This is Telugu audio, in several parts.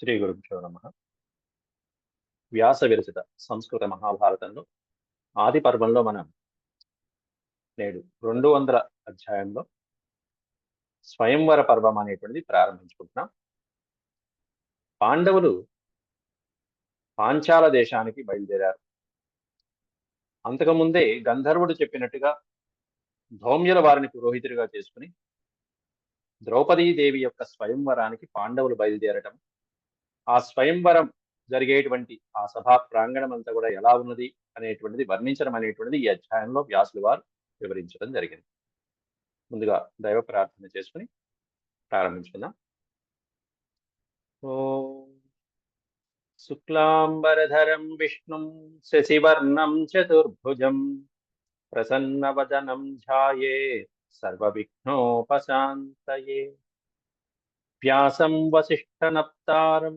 శ్రీ గురుభ్యో నమ. వ్యాస విరచిత సంస్కృత మహాభారతంలో ఆది పర్వంలో మనం నేడు రెండు వందల అధ్యాయంలో స్వయంవర పర్వం అనేటువంటిది ప్రారంభించుకుంటున్నాం. పాండవులు పాంచాల దేశానికి బయలుదేరారు. అంతకుముందే గంధర్వుడు చెప్పినట్టుగా ధౌమ్యుల వారిని పురోహితుడిగా చేసుకుని ద్రౌపదీదేవి యొక్క స్వయంవరానికి పాండవులు బయలుదేరటం ఆ స్వయంవరం జరిగేటువంటి ఆ సభా ప్రాంగణం అంతా కూడా ఎలా ఉన్నది అనేటువంటిది వర్ణించడం అనేటువంటిది ఈ అధ్యాయంలో వ్యాసులు వారు వివరించడం జరిగింది. ముందుగా దైవ ప్రార్థన చేసుకుని ప్రారంభించుకుందాం. ఓ శుక్లాంబరధరం విష్ణుం శశివర్ణం చతుర్భుజం ప్రసన్నవదనం ధ్యాయే సర్వవిఘ్నోపశాంతయే. వ్యాసం వసిష్ఠనప్తారం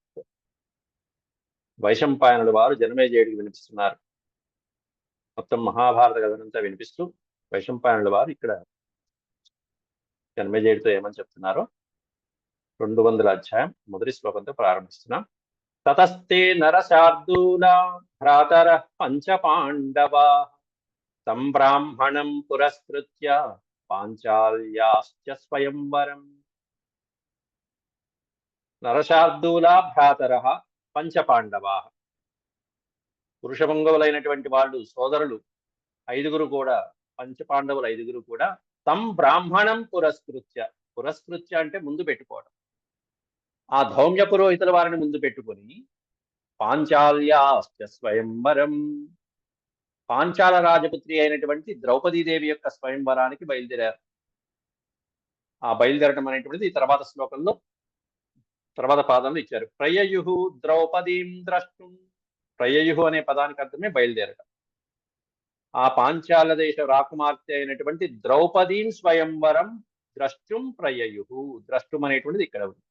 వైశంపాయనుడు వారు జనమేజయుడికి వినిపిస్తున్నారు. మొత్తం మహాభారత కథనంతా వినిపిస్తూ వైశంపాయనుడు వారు ఇక్కడ జనమేజయుడితో ఏమని చెప్తున్నారో రెండు వందల అధ్యాయం మొదటి శ్లోకంతో ప్రారంభిస్తున్నాం. తతస్తే నరశార్దూల భ్రాతర పంచ పాండవా సంబ్రాహ్మణం పురస్కృత్య పాంచాల్యాశ్చ స్వయంవరం. నరశార్దూల భ్రాతర పంచపాండవ పురుషభంగవులైనటువంటి వాళ్ళు సోదరులు ఐదుగురు కూడా పంచపాండవులు ఐదుగురు కూడా తం బ్రాహ్మణం పురస్కృత్య. పురస్కృత్య అంటే ముందు పెట్టుకోవడం. ఆ ధౌమ్య పురోహితుల వారిని ముందు పెట్టుకొని పాంచాల్యాశ్చ స్వయంవరం. పాంచాల రాజపుత్రి అయినటువంటి ద్రౌపదీదేవి యొక్క స్వయంవరానికి బయలుదేరారు. ఆ బయలుదేరటం అనేటువంటిది ఈ తర్వాత శ్లోకంలో తర్వాత పాదంలో ఇచ్చారు. ప్రయయు ద్రౌపదీం ద్రష్టుం. ప్రయయు అనే పదానికి అర్థమే బయలుదేరడం. ఆ పాంచాల దేశ రాకుమార్తె అయినటువంటి ద్రౌపదీం స్వయంవరం ద్రష్టుం ప్రయయు ద్రష్టుం అనేటువంటిది ఇక్కడ ఉంది.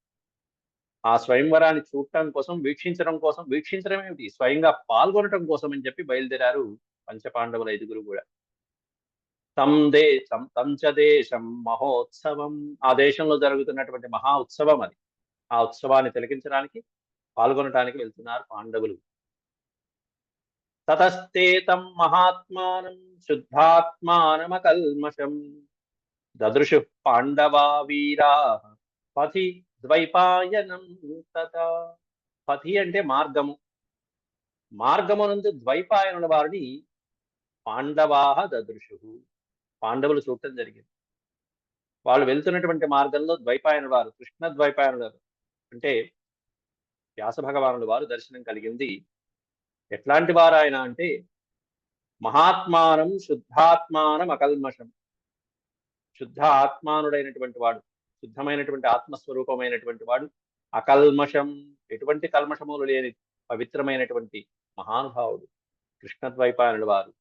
ఆ స్వయంవరాన్ని చూడటం కోసం వీక్షించడం కోసం వీక్షించడం ఏమిటి? స్వయంగా పాల్గొనటం కోసం అని చెప్పి బయలుదేరారు పంచపాండవుల ఐదుగురు కూడా. తం దేశం తంచ దేశం మహోత్సవం. ఆ దేశంలో జరుగుతున్నటువంటి మహా ఉత్సవం అది. ఆ ఉత్సవాన్ని తిలకించడానికి పాల్గొనడానికి వెళ్తున్నారు పాండవులు. తతస్తేతం మహాత్మానం శుద్ధాత్మానమకల్మషం దదృశు పాండవా వీరా పథి ద్వైపాయనం తత. పథి అంటే మార్గము. మార్గమునందు ద్వైపాయనుల వారిని పాండవాహ దదృశు పాండవులు చూడటం జరిగింది. వాళ్ళు వెళ్తున్నటువంటి మార్గంలో ద్వైపాయన వారు కృష్ణ ద్వైపాయనుల అంటే వ్యాస భగవానుల వారు దర్శనం కలిగింది. ఎట్లాంటి వారు ఆయన అంటే మహాత్మానం శుద్ధాత్మానం అకల్మషం. శుద్ధ ఆత్మానుడైనటువంటి వాడు శుద్ధమైనటువంటి ఆత్మస్వరూపమైనటువంటి వాడు అకల్మషం ఎటువంటి కల్మషములు లేని పవిత్రమైనటువంటి మహానుభావుడు కృష్ణద్వైపాయనుడు వారు.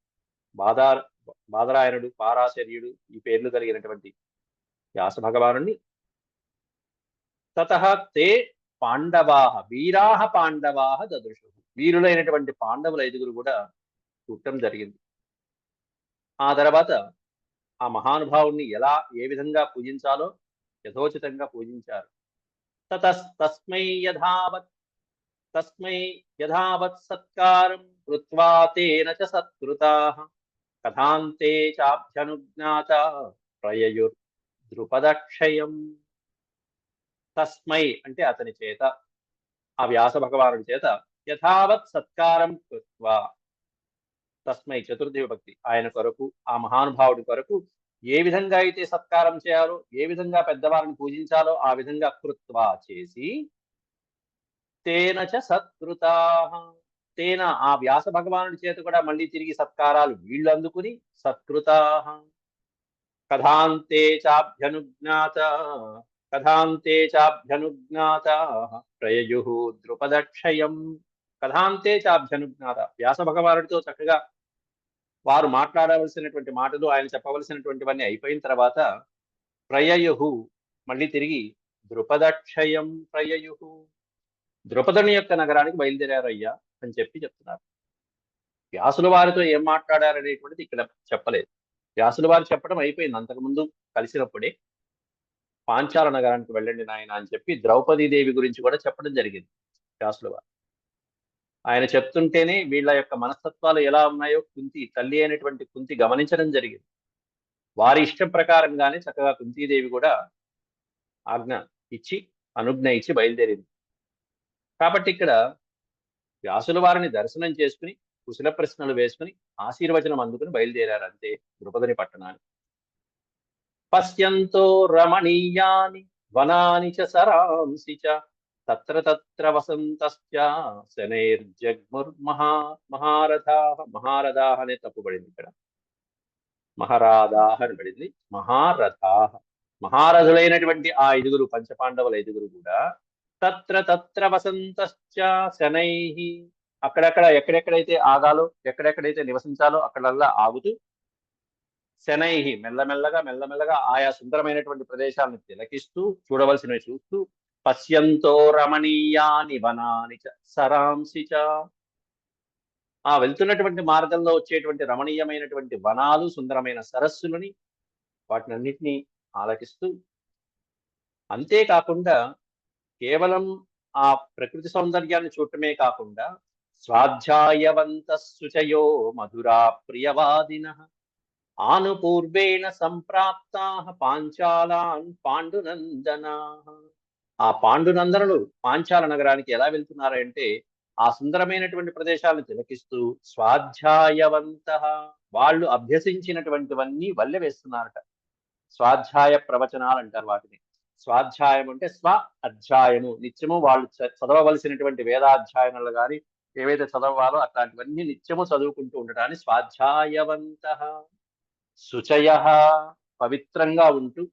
బాదా బాదరాయనుడు పారాశర్యుడు ఈ పేర్లు కలిగినటువంటి వ్యాస భగవాను తత తే పాండవాహ వీరాహ పాండవాహ దదృశు. వీరులైనటువంటి పాండవుల ఐదుగురు కూడా చూడటం జరిగింది. ఆ తర్వాత ఆ మహానుభావుణ్ణి ఎలా ఏ విధంగా పూజించాలో యథోచితంగా పూజించారు. తస్మై యథావత్ తస్మై యథావత్ సత్కారం కృత్వా తేన చ సత్కృతా కథాంతే చాభ్యనుజ్ఞాత ప్రయయుర్ ద్రుపదక్షయం. తస్మై అంటే అతని చేత ఆ వ్యాస భగవానుడి చేత యథావత్ సత్కారం కృత్వా. తస్మై చతుర్థి విభక్తి ఆయన కొరకు ఆ మహానుభావుడి కొరకు ఏ విధంగా అయితే సత్కారం చేయాలో ఏ విధంగా పెద్దవారిని పూజించాలో ఆ విధంగా కృత్వా చేసి తేనచ సత్కృతా. తేన ఆ వ్యాస భగవానుడి చేత కూడా మళ్ళీ తిరిగి సత్కారాలు వీళ్ళు అందుకుని సత్కృతా. కథాంతే చాభ్యనుజ్ఞాత. కథాంతే చాభ్యనుజ్ఞాత ప్రయయు ద్రుపదక్షయం. కథాంతే చాభ్యనుజ్ఞాత. వ్యాస భగవానుడితో చక్కగా వారు మాట్లాడవలసినటువంటి మాటలు ఆయన చెప్పవలసినటువంటివన్నీ అయిపోయిన తర్వాత ప్రయయు మళ్ళీ తిరిగి ద్రుపదక్షయం ప్రయయు. ద్రుపదుని యొక్క నగరానికి బయలుదేరారయ్యా అని చెప్పి చెప్తున్నారు. వ్యాసుల వారితో ఏం మాట్లాడారనేటువంటిది ఇక్కడ చెప్పలేదు. వ్యాసుల వారు చెప్పడం అయిపోయింది అంతకుముందు కలిసినప్పుడే. పాంచాల నగరానికి వెళ్ళండి నాయన అని చెప్పి ద్రౌపదీదేవి గురించి కూడా చెప్పడం జరిగింది వ్యాసుల వారు. ఆయన చెప్తుంటేనే వీళ్ళ యొక్క మనస్తత్వాలు ఎలా ఉన్నాయో కుంతి తల్లి అయినటువంటి కుంతి గమనించడం జరిగింది. వారి ఇష్టం ప్రకారంగానే చక్కగా కుంతీదేవి కూడా ఆజ్ఞ ఇచ్చి అనుజ్ఞ ఇచ్చి బయలుదేరింది. కాబట్టి ఇక్కడ వ్యాసుల వారిని దర్శనం చేసుకుని కుశల ప్రశ్నలు వేసుకుని ఆశీర్వచనం అందుకుని బయలుదేరారు అంతే ద్రుపదని పట్టణాన్ని పశ్యంతో రమణీయాని వనాని చ సరాంసి చ తత్ర తత్ర వసంతశ్చ శనైర్జగ్ముర్మహా మహారథాహ మహారథాహ అనే తప్పుబడింది ఇక్కడ. మహారాధాహ అని పడింది. మహారథాహ మహారథులైనటువంటి ఆ ఐదుగురు పంచపాండవుల ఐదుగురు కూడా తత్ర తత్ర వసంతశ్చ శనై అక్కడక్కడ ఎక్కడెక్కడైతే ఆగాలో ఎక్కడెక్కడైతే నివసించాలో అక్కడల్లా ఆగుతూ శనై మెల్లమెల్లగా మెల్లమెల్లగా ఆయా సుందరమైనటువంటి ప్రదేశాలను తిలకిస్తూ చూడవలసినవి చూస్తూ పశ్యంతో రమణీయాని వనాని చ సరాంశి చ. ఆ వెళ్తున్నటువంటి మార్గంలో వచ్చేటువంటి రమణీయమైనటువంటి వనాలు సుందరమైన సరస్సులని వాటినన్నిటినీ ఆలకిస్తూ అంతేకాకుండా కేవలం ఆ ప్రకృతి సౌందర్యాన్ని చూడటమే కాకుండా స్వాధ్యాయవంత సుచయో మధురా ప్రియవాదిన. ఆనుపూర్వేణ సంప్రాప్తా పాంచాలాన్ పాండునందనా. ఆ పాండునందనులు పాంచాల నగరానికి ఎలా వెళ్తున్నారంటే ఆ సుందరమైనటువంటి ప్రదేశాలను తిలకిస్తూ స్వాధ్యాయవంత వాళ్ళు అభ్యసించినటువంటివన్నీ వల్లె వేస్తున్నారట. స్వాధ్యాయ ప్రవచనాలు అంటారు వాటిని. స్వాధ్యాయం అంటే స్వ అధ్యాయము. నిత్యము వాళ్ళు చదవవలసినటువంటి వేదాధ్యాయనాలు కానీ ఏవైతే చదవాలో అట్లాంటివన్నీ నిత్యము చదువుకుంటూ ఉండటాన్ని స్వాధ్యాయవంత. శుచయ పవిత్రంగా ఉంటూ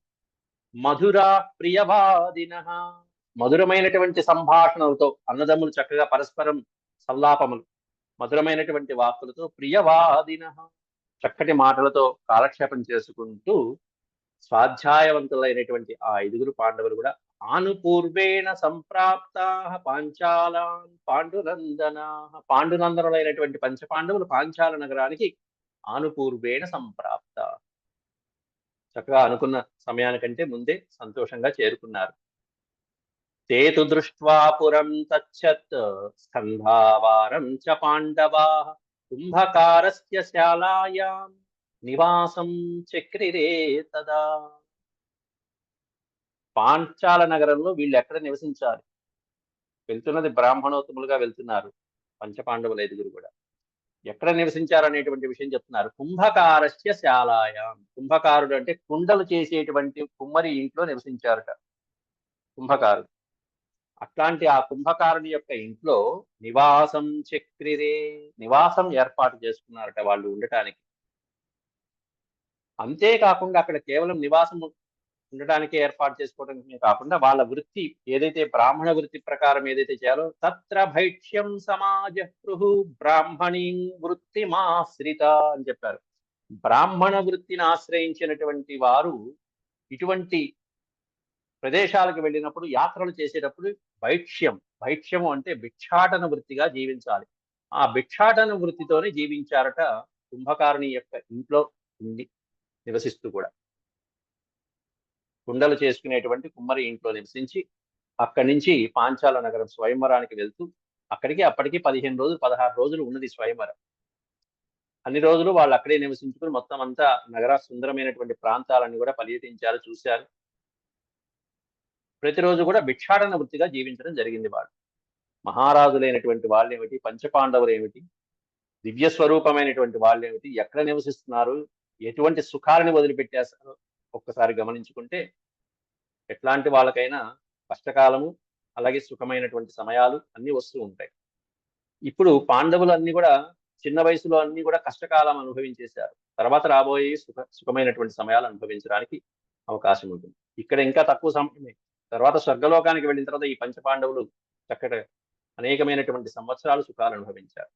మధురా ప్రియవాదిన. మధురమైనటువంటి సంభాషణలతో అన్నదమ్ములు చక్కగా పరస్పరం సల్లాపములు మధురమైనటువంటి వాక్కులతో ప్రియవాదిన చక్కటి మాటలతో కాలక్షేపం చేసుకుంటూ స్వాధ్యాయవంతులైనటువంటి ఆ ఐదుగురు పాండవులు కూడా ఆనుపూర్వేణ సంప్రాప్తా పాంచాలాన్ పాండునందనా. పాండునందనులైనటువంటి పంచపాండవులు పాంచాల నగరానికి ఆనుపూర్వేణ సంప్రాప్త. చక్కగా అనుకున్న సమయానికంటే ముందే సంతోషంగా చేరుకున్నారు. తేతు దృష్ట్వా పురం తచ్చత్ స్కంధావారం చ పాండవా కుంభకారస్య శాలాయాం నివాసం చక్రిరే తదా. పాంచాల నగరంలో వీళ్ళు ఎక్కడ నివసించాలి? వెళ్తున్నది బ్రాహ్మణోత్తములుగా వెళ్తున్నారు. పంచపాండవులు ఐదుగురు కూడా. ఎక్కడ నివసించారు అనేటువంటి విషయం చెప్తున్నారు. కుంభకారస్య శాలాయం. కుంభకారుడు అంటే కుండలు చేసేటువంటి కుమ్మరి ఇంట్లో నివసించారట కుంభకారుడు. అట్లాంటి ఆ కుంభకారుని యొక్క ఇంట్లో నివాసం చక్రిరే నివాసం ఏర్పాటు చేసుకున్నారట వాళ్ళు ఉండటానికి. అంతేకాకుండా అక్కడ కేవలం నివాసం ఉండడానికి ఏర్పాటు చేసుకోవడమే కాకుండా వాళ్ళ వృత్తి ఏదైతే బ్రాహ్మణ వృత్తి ప్రకారం ఏదైతే చేయాలో తత్ర భైక్ష్యం సమాజ పృహు బ్రాహ్మణీ వృత్తిమాశ్రిత అని చెప్పారు. బ్రాహ్మణ వృత్తిని ఆశ్రయించినటువంటి వారు ఇటువంటి ప్రదేశాలకు వెళ్ళినప్పుడు యాత్రలు చేసేటప్పుడు భైక్ష్యం భైక్ష్యము అంటే భిక్షాటన వృత్తిగా జీవించాలి. ఆ భిక్షాటన వృత్తితోనే జీవించారట కుంభకారుని యొక్క ఇంట్లో ఉండి నివసిస్తూ కూడా. కుండలు చేసుకునేటువంటి కుమ్మరి ఇంట్లో నివసించి అక్కడి నుంచి పాంచాల నగరం స్వయంవరానికి వెళ్తూ అక్కడికి అప్పటికి పదిహేను రోజులు పదహారు రోజులు ఉన్నది స్వయంవరం. అన్ని రోజులు వాళ్ళు అక్కడే నివసించుకుని మొత్తం అంతా నగర సుందరమైనటువంటి ప్రాంతాలన్నీ కూడా పర్యటించారు చూశారు. ప్రతిరోజు కూడా భిక్షాటన వృత్తిగా జీవించడం జరిగింది వాళ్ళు. మహారాజులైనటువంటి వాళ్ళు ఏమిటి పంచపాండవులు ఏమిటి? దివ్య స్వరూపమైనటువంటి వాళ్ళు ఏమిటి ఎక్కడ నివసిస్తున్నారు? ఎటువంటి సుఖాలను వదిలిపెట్టేస్తారు ఒక్కసారి గమనించుకుంటే ఎట్లాంటి వాళ్ళకైనా కష్టకాలము అలాగే సుఖమైనటువంటి సమయాలు అన్ని వస్తూ ఉంటాయి. ఇప్పుడు పాండవులు అన్ని కూడా చిన్న వయసులో అన్ని కూడా కష్టకాలం అనుభవించేశారు. తర్వాత రాబోయే సుఖ సుఖమైనటువంటి సమయాలు అనుభవించడానికి అవకాశం ఉంటుంది. ఇక్కడ ఇంకా తక్కువ సమయమే. తర్వాత స్వర్గలోకానికి వెళ్ళిన తర్వాత ఈ పంచపాండవులు చక్కటి అనేకమైనటువంటి సంవత్సరాలు సుఖాలు అనుభవించారు.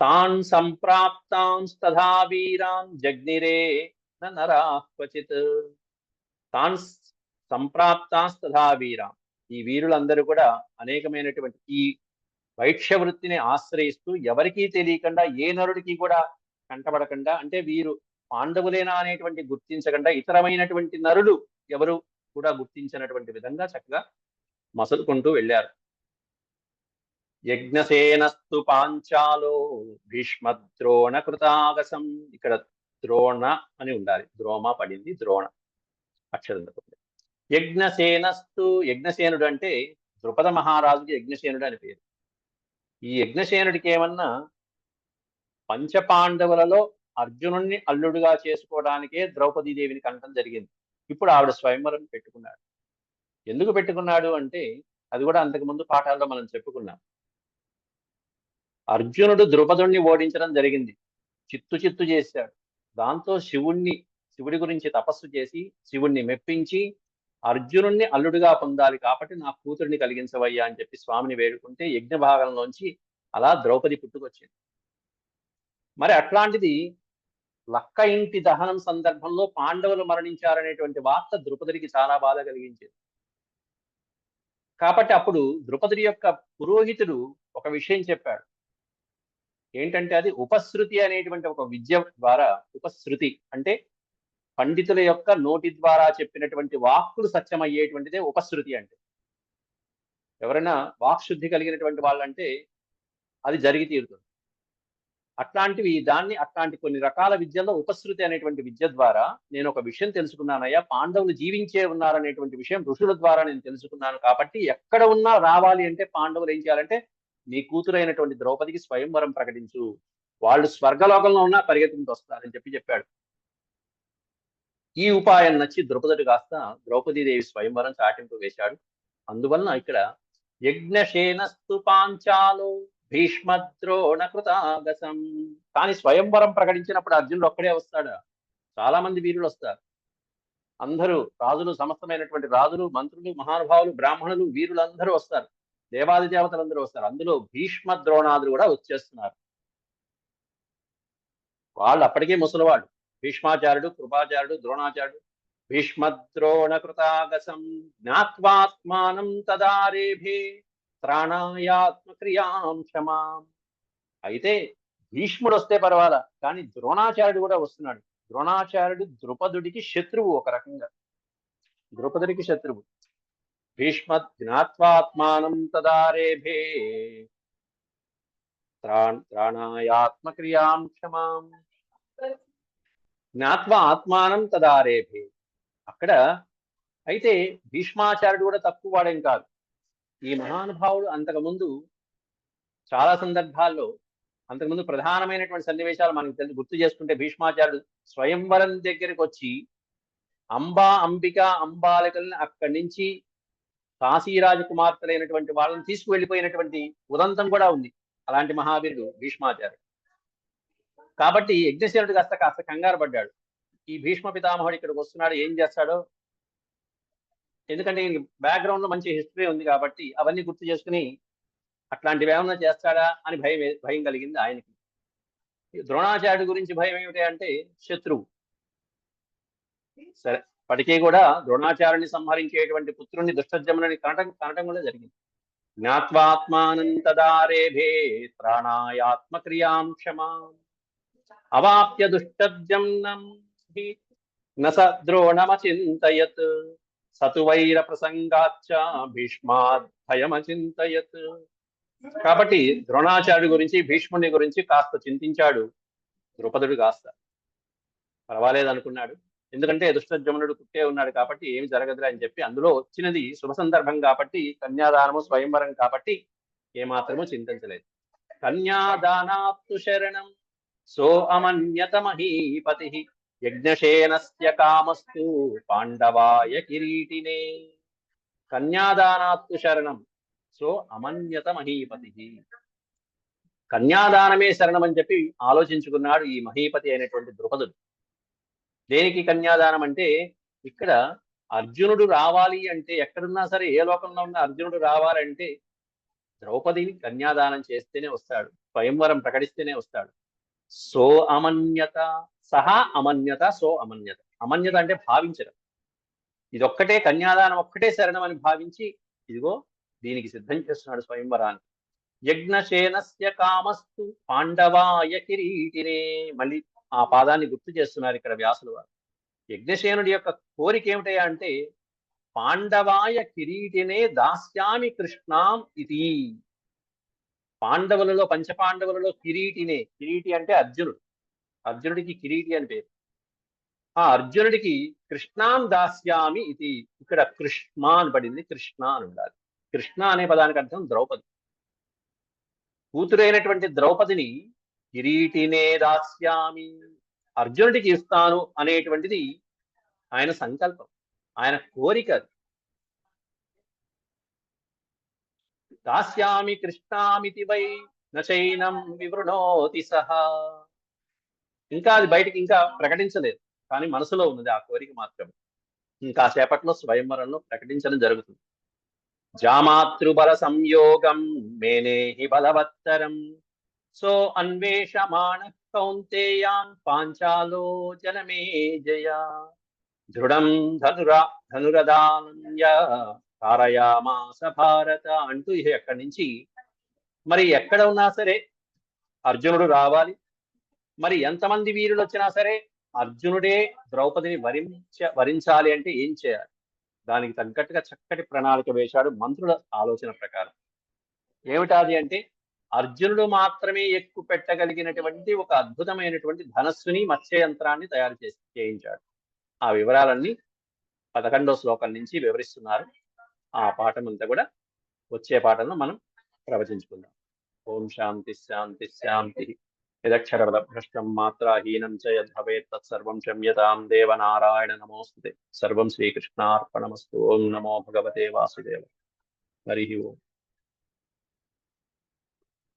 తాన్ సంప్రాప్తాంస్తథా వీరాన్ జగ్నిరే నరా క్వచిత్ తాన్ సంప్రాప్తాస్తథా వీరాం ఈ వీరులందరూ కూడా అనేకమైనటువంటి ఈ వైక్ష్య వృత్తిని ఆశ్రయిస్తూ ఎవరికీ తెలియకుండా ఏ నరుడికి కూడా కంటపడకుండా అంటే వీరు పాండవులేనా అనేటువంటి గుర్తించకుండా ఇతరమైనటువంటి నరులు ఎవరు కూడా గుర్తించినటువంటి విధంగా చక్కగా మసలుకుంటూ వెళ్ళారు. యజ్ఞసేనస్తు పాంచాలో భీష్మద్రోణ కృతాగసం ఇక్కడ ద్రోణ అని ఉండాలి. ద్రోమ పడింది ద్రోణ. అక్షరం యజ్ఞసేనస్తు యజ్ఞసేనుడు అంటే ద్రుపద మహారాజుకి యజ్ఞసేనుడు అని పేరు. ఈ యజ్ఞసేనుడికి ఏమన్నా పంచపాండవులలో అర్జునుణ్ణి అల్లుడుగా చేసుకోవడానికే ద్రౌపదీదేవిని కనటం జరిగింది. ఇప్పుడు ఆవిడ స్వయంవరం పెట్టుకున్నాడు. ఎందుకు పెట్టుకున్నాడు అంటే అది కూడా అంతకు ముందు పాఠాల్లో మనం చెప్పుకున్నాం. అర్జునుడు ద్రుపదుణ్ణి ఓడించడం జరిగింది. చిత్తు చిత్తు చేశాడు. దాంతో శివుణ్ణి శివుడి గురించి తపస్సు చేసి శివుణ్ణి మెప్పించి అర్జునుణ్ణి అల్లుడుగా పొందాలి కాబట్టి నా కూతురిని కలిగించవయ్యా అని చెప్పి స్వామిని వేడుకుంటే యజ్ఞ భాగంలోంచి అలా ద్రౌపది పుట్టుకొచ్చింది. మరి అట్లాంటిది లక్క ఇంటి దహనం సందర్భంలో పాండవులు మరణించారనేటువంటి వార్త ద్రుపదుడికి చాలా బాధ కలిగించింది. కాబట్టి అప్పుడు ద్రుపదుడి యొక్క పురోహితుడు ఒక విషయం చెప్పాడు. ఏంటంటే అది ఉపశృతి అనేటువంటి ఒక విద్య ద్వారా ఉపశృతి అంటే పండితుల యొక్క నోటి ద్వారా చెప్పినటువంటి వాక్కులు సత్యమయ్యేటువంటిదే ఉపశృతి అంటే. ఎవరైనా వాక్శుద్ధి కలిగినటువంటి వాళ్ళంటే అది జరిగి తీరుతుంది. అట్లాంటివి దాన్ని అట్లాంటి కొన్ని రకాల విద్యల్లో ఉపశృతి అనేటువంటి విద్య ద్వారా నేను ఒక విషయం తెలుసుకున్నానయ్యా. పాండవులు జీవించే ఉన్నారనేటువంటి విషయం ఋషుల ద్వారా నేను తెలుసుకున్నాను కాబట్టి ఎక్కడ ఉన్నా రావాలి అంటే పాండవులు ఏం చేయాలంటే నీ అయినటువంటి ద్రౌపదికి స్వయంవరం ప్రకటించు. వాళ్ళు స్వర్గలోకంలో ఉన్నా పరిగెత్తుకుంటూ వస్తారని చెప్పి చెప్పాడు. ఈ ఉపాయం నచ్చి ద్రౌపదుడు కాస్త ద్రౌపదీదేవి స్వయంవరం చాటింపు వేశాడు. అందువలన ఇక్కడ యజ్ఞశేనస్తు పాంచాలో భీష్మద్రోణ కృతాగసం కానీ స్వయంవరం ప్రకటించినప్పుడు అర్జునుడు ఒక్కడే వస్తాడా? చాలా మంది వీరులు వస్తారు. అందరూ రాజులు సమస్తమైనటువంటి రాజులు మంత్రులు మహానుభావులు బ్రాహ్మణులు వీరులందరూ వస్తారు. దేవాది దేవతలందరూ వస్తారు. అందులో భీష్మ ద్రోణాదులు కూడా వచ్చేస్తున్నారు. వాళ్ళు అప్పటికే ముసలివాళ్ళు. భీష్మాచార్యుడు కృపాచార్యుడు ద్రోణాచార్యుడు. భీష్మద్రోణ కృతాగసం జ్ఞాత్వాత్మానం తదారేభే త్రాణాయాత్మక్రియాం క్షమాం. అయితే భీష్ముడు వస్తే పర్వాలా? కానీ ద్రోణాచార్యుడు కూడా వస్తున్నాడు. ద్రోణాచార్యుడు ద్రుపదుడికి శత్రువు ఒక రకంగా. ద్రుపదుడికి శత్రువు. భీష్మ జ్ఞాత్వాత్మానం తదారేభే త్రాణాయాత్మక్రియాం క్షమాం జ్ఞాత్వ ఆత్మానం తదారేభే అక్కడ అయితే భీష్మాచార్యుడు కూడా తక్కువ వాడేం కాదు. ఈ మహానుభావుడు అంతకుముందు చాలా సందర్భాల్లో అంతకుముందు ప్రధానమైనటువంటి సన్నివేశాలు మనకు తెలిసి గుర్తు చేసుకుంటే భీష్మాచార్యుడు స్వయంవరం దగ్గరికి వచ్చి అంబా అంబిక అంబాలికల్ని అక్కడి నుంచి కాశీ రాజకుమార్తెలైనటువంటి వాళ్ళని తీసుకువెళ్ళిపోయినటువంటి ఉదంతం కూడా ఉంది. అలాంటి మహావీరుడు భీష్మాచార్యుడు. కాబట్టి యజ్ఞశీలుడు కాస్త కాస్త కంగారు పడ్డాడు. ఈ భీష్మ పితామహుడు ఇక్కడికి వస్తున్నాడు ఏం చేస్తాడో? ఎందుకంటే బ్యాక్గ్రౌండ్లో మంచి హిస్టరీ ఉంది కాబట్టి అవన్నీ గుర్తు చేసుకుని అట్లాంటివి ఏమన్నా చేస్తాడా అని భయం భయం కలిగింది ఆయనకి. ద్రోణాచార్యుడి గురించి భయం ఏమిటి అంటే శత్రువు. సరే. ఇప్పటికీ కూడా ద్రోణాచార్యుని సంహరించేటువంటి పుత్రుణ్ణి దుష్టజముని కనటం కనటం కూడా జరిగింది. జ్ఞాత్వాత్మానంతదారేభే త్రాణాయాత్మక్రియాం క్షమా అవాప్య దుష్టజంనం న స ద్రోణమచింతయత్. సతు వైర ప్రసంగాచ్చ భీష్మాద్ భయమచింతయత్ కాబట్టి ద్రోణాచార్యుడి గురించి భీష్ముని గురించి కాస్త చింతించాడు ద్రుపదుడు కాస్త. పర్వాలేదు అనుకున్నాడు ఎందుకంటే దుష్టజమునుడు పుట్టే ఉన్నాడు కాబట్టి ఏమి జరగదురా అని చెప్పి అందులో వచ్చినది శుభ సందర్భం కాబట్టి కన్యాదానము స్వయంవరం కాబట్టి ఏమాత్రము చింతించలేదు. కన్యాదానాత్తు శరణం సో అమన్యత మహీపతి యజ్ఞశేనస్య కామస్తు పాండవాయ కిరీటినే. కన్యాదానాత్తు శరణం సో అమన్యత మహీపతి. కన్యాదానమే శరణం అని చెప్పి ఆలోచించుకున్నాడు ఈ మహీపతి అయినటువంటి ద్రుపదుడు. దేనికి కన్యాదానం అంటే ఇక్కడ అర్జునుడు రావాలి అంటే ఎక్కడున్నా సరే ఏ లోకంలో ఉన్న అర్జునుడు రావాలంటే ద్రౌపదిని కన్యాదానం చేస్తేనే వస్తాడు. స్వయంవరం ప్రకటిస్తేనే వస్తాడు. సో అమన్యత సహా అమన్యత సో అమన్యత. అమన్యత అంటే భావించడం. ఇదొక్కటే కన్యాదానం ఒక్కటే శరణం అని భావించి ఇదిగో దీనికి సిద్ధం చేస్తున్నాడు స్వయంవరాన్ని. యజ్ఞశేనస్య కామస్తు పాండవాయ కిరీటినే. మళ్ళీ ఆ పాదాన్ని గుర్తు చేస్తున్నారు ఇక్కడ వ్యాసులు వారు. యజ్ఞసేనుడి యొక్క కోరిక ఏమిటయా అంటే పాండవాయ కిరీటినే దాస్యామి కృష్ణాం ఇది పాండవులలో పంచపాండవులలో కిరీటినే కిరీటి అంటే అర్జునుడు. అర్జునుడికి కిరీటి అని పేరు. ఆ అర్జునుడికి కృష్ణాం దాస్యామి ఇది ఇక్కడ కృష్ణ అని పడింది కృష్ణ అని ఉండాలి. కృష్ణ అనే పదానికి అర్థం ద్రౌపది. కూతురైనటువంటి ద్రౌపదిని కిరీటినే దాస్యామి. అర్జునుడికి ఇస్తాను అనేటువంటిది ఆయన సంకల్పం ఆయన కోరిక దాస్యామి కృష్ణామితి వై నచైనం వివృణోతి సహా. ఇంకా అది బయటికి ఇంకా ప్రకటించలేదు కానీ మనసులో ఉన్నది ఆ కోరిక మాత్రం ఇంకా సేపట్లో స్వయంవరంలో ప్రకటించడం జరుగుతుంది. జామాతృబల సంయోగం మేనేహి బలవత్తరం. సో అన్వేషమాణ కౌంతేయాన్ పాంచాలో జనమే జయ. దృఢం ధనురా ధనురదానంయ తారయామాస భారత అంటూ ఇది ఎక్కడి నుంచి? మరి ఎక్కడ ఉన్నా సరే అర్జునుడు రావాలి. మరి ఎంతమంది వీరులు వచ్చినా సరే అర్జునుడే ద్రౌపదిని వరించ వరించాలి అంటే ఏం చేయాలి? దానికి తగ్గట్టుగా చక్కటి ప్రణాళిక వేశాడు మంత్రుల ఆలోచన ప్రకారం. ఏమిటాది అంటే అర్జునుడు మాత్రమే ఎక్కువ పెట్టగలిగినటువంటి ఒక అద్భుతమైనటువంటి ధనస్సుని మత్స్య యంత్రాన్ని తయారు చేసి చేయించాడు. ఆ వివరాలన్నీ పదకొండో శ్లోకం నుంచి వివరిస్తున్నారు. ఆ పాఠం అంతా కూడా వచ్చే పాఠంలో మనం ప్రవచించుకుందాం. ఓం శాంతి శాంతి శాంతి. యదక్షర భ్రష్టం మాత్రాహీనం చ యద్భవేత్ తత్సర్వం క్షమ్యతాం దేవనారాయణ నమోస్తుతే. సర్వం శ్రీకృష్ణార్పణమస్తు. ఓం నమో భగవతే వాసుదేవ హరి ఓం.